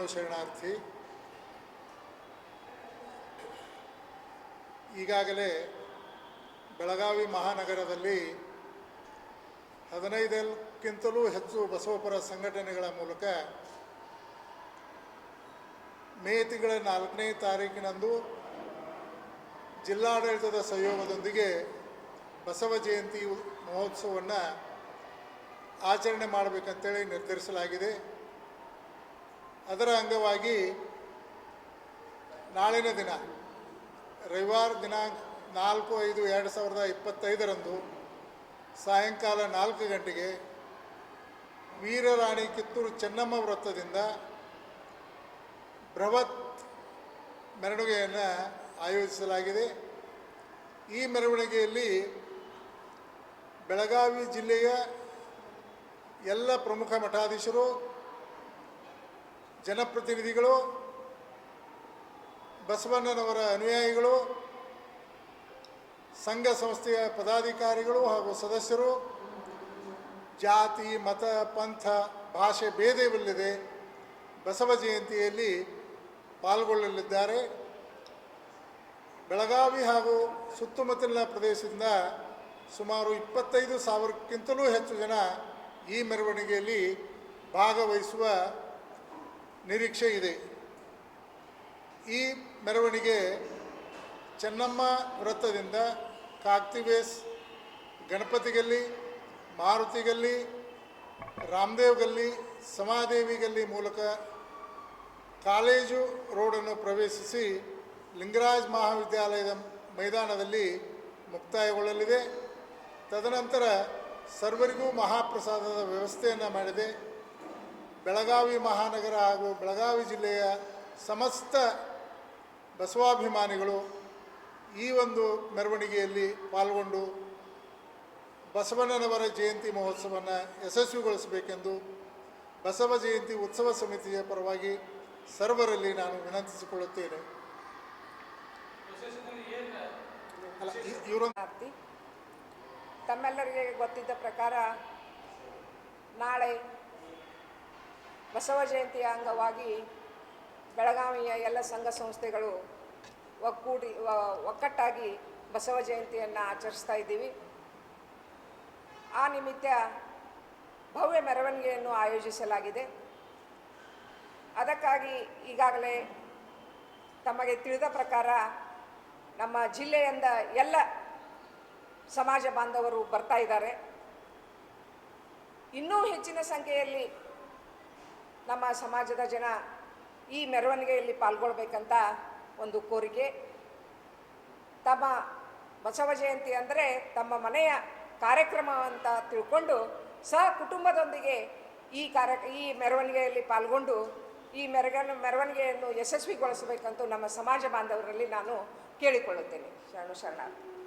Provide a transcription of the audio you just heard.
ಶರಣು ಶರಣಾರ್ಥಿ. ಈಗಾಗಲೇ ಬೆಳಗಾವಿ ಮಹಾನಗರದಲ್ಲಿ ಹದಿನೈದಕ್ಕಿಂತಲೂ ಹೆಚ್ಚು ಬಸವಪರ ಸಂಘಟನೆಗಳ ಮೂಲಕ ಮೇ ತಿಂಗಳ ನಾಲ್ಕನೇ ತಾರೀಕಿನಂದು ಜಿಲ್ಲಾಡಳಿತದ ಸಹಯೋಗದೊಂದಿಗೆ ಬಸವ ಜಯಂತಿ ಮಹೋತ್ಸವವನ್ನು ಆಚರಣೆ ಮಾಡಬೇಕಂತೇಳಿ ನಿರ್ಧರಿಸಲಾಗಿದೆ. ಅದರ ಅಂಗವಾಗಿ ನಾಳಿನ ದಿನ, ರವಿವಾರ ದಿನಾಂಕ ನಾಲ್ಕು ಐದು ಎರಡು ಸಾವಿರದ ಇಪ್ಪತ್ತೈದರಂದು ಸಾಯಂಕಾಲ ನಾಲ್ಕು ಗಂಟೆಗೆ ವೀರರಾಣಿ ಕಿತ್ತೂರು ಚೆನ್ನಮ್ಮ ವೃತ್ತದಿಂದ ಬೃಹತ್ ಮೆರವಣಿಗೆಯನ್ನು ಆಯೋಜಿಸಲಾಗಿದೆ. ಈ ಮೆರವಣಿಗೆಯಲ್ಲಿ ಬೆಳಗಾವಿ ಜಿಲ್ಲೆಯ ಎಲ್ಲ ಪ್ರಮುಖ ಮಠಾಧೀಶರು ಜನಪ್ರತಿನಿಧಿಗಳು, ಬಸವಣ್ಣನವರ ಅನುಯಾಯಿಗಳು, ಸಂಘ ಸಂಸ್ಥೆಯ ಪದಾಧಿಕಾರಿಗಳು ಹಾಗೂ ಸದಸ್ಯರು, ಜಾತಿ, ಮತ, ಪಂಥ, ಭಾಷೆ ಭೇದವಿಲ್ಲದೆ ಬಸವ ಜಯಂತಿಯಲ್ಲಿ ಪಾಲ್ಗೊಳ್ಳಲಿದ್ದಾರೆ. ಬೆಳಗಾವಿ ಹಾಗೂ ಸುತ್ತಮುತ್ತಲಿನ ಪ್ರದೇಶದಿಂದ ಸುಮಾರು ಇಪ್ಪತ್ತೈದು ಸಾವಿರಕ್ಕಿಂತಲೂ ಹೆಚ್ಚು ಜನ ಈ ಮೆರವಣಿಗೆಯಲ್ಲಿ ಭಾಗವಹಿಸುವ ನಿರೀಕ್ಷೆ ಇದೆ. ಈ ಮೆರವಣಿಗೆ ಚೆನ್ನಮ್ಮ ವೃತ್ತದಿಂದ ಕಾಕ್ತಿವೇಸ್ ಗಣಪತಿ ಗಲ್ಲಿ ಮಾರುತಿ ಗಲ್ಲಿ ರಾಮದೇವ್ ಗಲ್ಲಿ ಸಮಾದೇವಿ ಗಲ್ಲಿ ಮೂಲಕ ಕಾಲೇಜು ರೋಡನ್ನು ಪ್ರವೇಶಿಸಿ ಲಿಂಗರಾಜ್ ಮಹಾವಿದ್ಯಾಲಯದ ಮೈದಾನದಲ್ಲಿ ಮುಕ್ತಾಯಗೊಳ್ಳಲಿದೆ. ತದನಂತರ ಸರ್ವರಿಗೂ ಮಹಾಪ್ರಸಾದದ ವ್ಯವಸ್ಥೆಯನ್ನು ಮಾಡಿದೆ. ಬೆಳಗಾವಿ ಮಹಾನಗರ ಹಾಗೂ ಬೆಳಗಾವಿ ಜಿಲ್ಲೆಯ ಸಮಸ್ತ ಬಸವಾಭಿಮಾನಿಗಳು ಈ ಒಂದು ಮೆರವಣಿಗೆಯಲ್ಲಿ ಪಾಲ್ಗೊಂಡು ಬಸವಣ್ಣನವರ ಜಯಂತಿ ಮಹೋತ್ಸವವನ್ನು ಯಶಸ್ವಿಗೊಳಿಸಬೇಕೆಂದು ಬಸವ ಜಯಂತಿ ಉತ್ಸವ ಸಮಿತಿಯ ಪರವಾಗಿ ಸರ್ವರಲ್ಲಿ ನಾನು ವಿನಂತಿಸಿಕೊಳ್ಳುತ್ತೇನೆ. ತಮ್ಮೆಲ್ಲರಿಗೆ ಗೊತ್ತಿದ್ದ ಪ್ರಕಾರ ನಾಳೆ ಬಸವ ಜಯಂತಿಯ ಅಂಗವಾಗಿ ಬೆಳಗಾವಿಯ ಎಲ್ಲ ಸಂಘ ಸಂಸ್ಥೆಗಳು ಒಕ್ಕೂಡಿ ಒಕ್ಕಟ್ಟಾಗಿ ಬಸವ ಜಯಂತಿಯನ್ನು ಆಚರಿಸ್ತಾ ಇದ್ದೀವಿ. ಆ ನಿಮಿತ್ತ ಭವ್ಯ ಮೆರವಣಿಗೆಯನ್ನು ಆಯೋಜಿಸಲಾಗಿದೆ. ಅದಕ್ಕಾಗಿ ಈಗಾಗಲೇ ತಮಗೆ ತಿಳಿದ ಪ್ರಕಾರ ನಮ್ಮ ಜಿಲ್ಲೆಯಿಂದ ಎಲ್ಲ ಸಮಾಜ ಬಾಂಧವರು ಬರ್ತಾ ಇದ್ದಾರೆ. ಇನ್ನೂ ಹೆಚ್ಚಿನ ಸಂಖ್ಯೆಯಲ್ಲಿ ನಮ್ಮ ಸಮಾಜದ ಜನ ಈ ಮೆರವಣಿಗೆಯಲ್ಲಿ ಪಾಲ್ಗೊಳ್ಬೇಕಂತ ಒಂದು ಕೋರಿಕೆ. ತಮ್ಮ ಬಸವ ಜಯಂತಿ ಅಂದರೆ ತಮ್ಮ ಮನೆಯ ಕಾರ್ಯಕ್ರಮ ಅಂತ ತಿಳ್ಕೊಂಡು ಸಹ ಕುಟುಂಬದೊಂದಿಗೆ ಈ ಕಾರ್ಯ ಈ ಮೆರವಣಿಗೆಯಲ್ಲಿ ಪಾಲ್ಗೊಂಡು ಈ ಮೆರಗ ಮೆರವಣಿಗೆಯನ್ನು ಯಶಸ್ವಿಗೊಳಿಸಬೇಕಂತೂ ನಮ್ಮ ಸಮಾಜ ಬಾಂಧವರಲ್ಲಿ ನಾನು ಕೇಳಿಕೊಳ್ಳುತ್ತೇನೆ. ಶರಣು ಶರಣಾರ್ಥಿ.